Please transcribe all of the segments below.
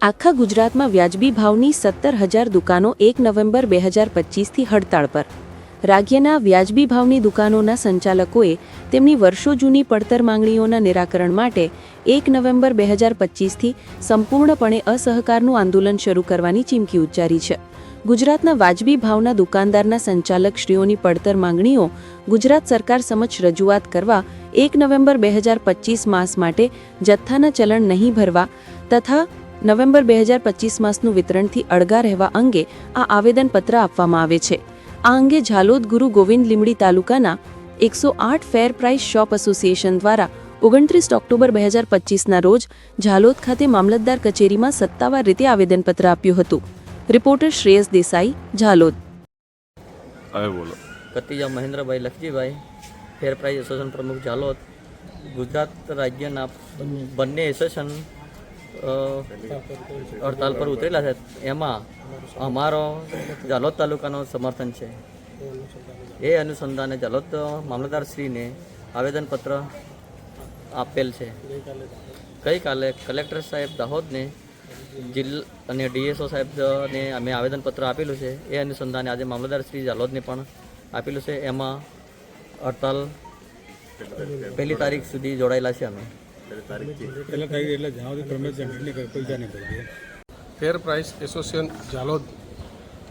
આખા ગુજરાતમાં વ્યાજબી ભાવની સત્તર હજાર દુકાનો એક નવેમ્બર બે હજાર પચીસથી હડતાળ પર. રાજ્યના વ્યાજબી ભાવની દુકાનોના સંચાલકોએ તેમની વર્ષો જૂની પડતર માંગણીઓના નિરાકરણ માટે એક નવેમ્બર બે હજાર પચીસથી સંપૂર્ણપણે અસહકારનું આંદોલન શરૂ કરવાની ચીમકી ઉચ્ચારી છે. ગુજરાતના વાજબી ભાવના દુકાનદારના સંચાલકશ્રીઓની પડતર માંગણીઓ ગુજરાત સરકાર સમક્ષ રજૂઆત કરવા એક નવેમ્બર બે હજાર પચીસ માસ માટે જથ્થાના ચલણ નહીં ભરવા તથા નવેમ્બર બે હજાર પચીસ માસનું વિતરણથી અળગા રહેવા અંગે આ આવેદનપત્ર આપવામાં આવે છે. આ અંગે ઝાલોદ ગુરુ ગોવિંદ લીમડી તાલુકાના એકસો આઠ ફેર પ્રાઇસ શોપ એસોસિએશન દ્વારા ઓગણત્રીસ ઓક્ટોબર બે હજાર પચીસના રોજ ઝાલોદ ખાતે મામલતદાર કચેરીમાં સત્તાવાર રીતે આવેદનપત્ર આપ્યું હતું. રિપોર્ટર શ્રેયસ દેસાઈ ઝાલોદ. હવે બોલો. કતિજા મહેન્દ્રભાઈ લખજીભાઈ ફેર પ્રાઇઝ એસોસિએશન પ્રમુખ ઝાલોદ. ગુજરાત રાજ્યના બંને એસોસિએશન હડતાલ પર ઉતરેલા છે. એમાં અમારો જાલોદ તાલુકાનો સમર્થન છે. એ અનુસંધાને જાલોદ મામલતદારશ્રીને આવેદનપત્ર આપેલ છે. ગઈકાલે કલેક્ટર સાહેબ દાહોદને જિલ્લા અને ડીએસઓ સાહેબને અમે આવેદનપત્ર આપેલું છે. એ અનુસંધાને આજે મામલતદાર શ્રી ઝાલોદને પણ આપેલું છે. એમાં હડતાલ પહેલી તારીખ સુધી જોડાયેલા છે અમે. પહેલાં થઈ એટલે જ્યાં સુધી પ્રમેશ જંગલી પૈસા નહીં કરી ફેર પ્રાઇસ એસોસિએશન ઝાલોદ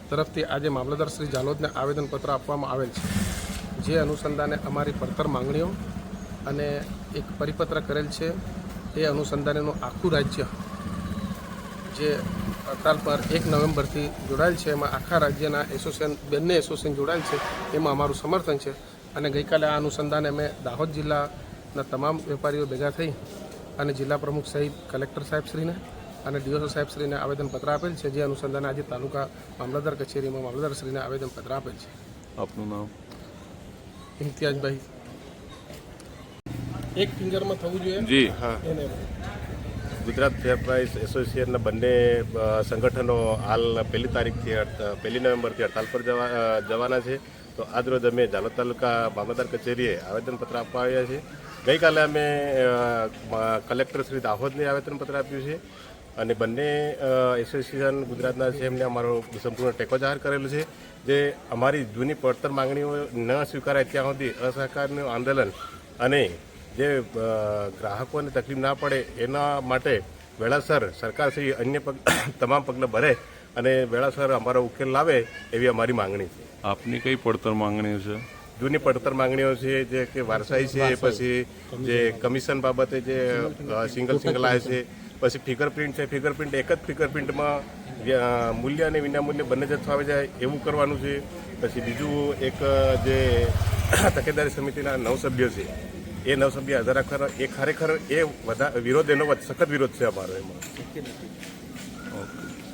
તરફથી આજે મામલતદાર શ્રી ઝાલોદને આવેદનપત્ર આપવામાં આવેલ છે. જે અનુસંધાને અમારી પડતર માંગણીઓ અને એક પરિપત્ર કરેલ છે. એ અનુસંધાનેનું આખું રાજ્ય જે હડતાલ પર એક નવેમ્બરથી જોડાયેલ છે. એમાં આખા રાજ્યના એસોસિએશન બંને એસોસિએશન જોડાયેલ છે. એમાં અમારું સમર્થન છે. અને ગઈકાલે આ અનુસંધાને અમે દાહોદ જિલ્લાના તમામ વેપારીઓ ભેગા થઈ અને જિલ્લા પ્રમુખ સહિત કલેક્ટર સાહેબશ્રીને અને ડીઓસો સાહેબશ્રીને આવેદનપત્ર આપેલ છે જે અનુસંધાને આજે તાલુકા મામલતદાર કચેરીમાં મામલતદારશ્રીને આવેદનપત્ર આપેલ છે. આપનું નામ? ઇમ્તિયાજભાઈ. એક ફિંગરમાં થવું જોઈએ? જી. હા. ગુજરાત ફેર પ્રાઇસ એસોસિએશનના બંને સંગઠનો હાલ પહેલી તારીખથી પહેલી નવેમ્બરથી હડતાલ પર જવા જવાના છે. તો આજરોજ અમે ઝાલોદ તાલુકા મામલતદાર કચેરીએ આવેદનપત્ર આપવા આવ્યા છીએ. ગઈકાલે અમે કલેક્ટર શ્રી દાહોદને આવેદનપત્ર આપ્યું છે અને બંને એસોસિએશન ગુજરાતના છે એમને અમારો સંપૂર્ણ ટેકો જાહેર કરેલો છે જે અમારી જૂની પડતર માંગણીઓ ન સ્વીકારાય ત્યાં સુધી અસહકારનું આંદોલન અને જે ગ્રાહકોને તકલીફ ના પડે એના માટે વેળાસર સરકારશ્રી અન્ય પગ, તમામ પગલાં ભરે અને વેળાસર અમારો ઉકેલ લાવે એવી અમારી માંગણી છે. આપની કઈ પડતર માંગણીઓ છે? જૂની પડતર માંગણીઓ છે જે કે વારસાઈ છે પછી જે કમિશન બાબતે જે સિંગલ સિંગલ આવે છે. પછી ફિંગરપ્રિન્ટ છે ફિંગરપ્રિન્ટ એક જ ફિંગરપ્રિન્ટમાં મૂલ્ય અને વિનામૂલ્ય બંને જથ્થો આવી જાય એવું કરવાનું છે. પછી બીજું એક જે તકેદારી સમિતિના નવ સભ્યો છે એ નવ સભ્ય હાજર રાખવા એ ખરેખર એ વિરોધ એનો સખત વિરોધ છે અમારો એમાં. ઓકે.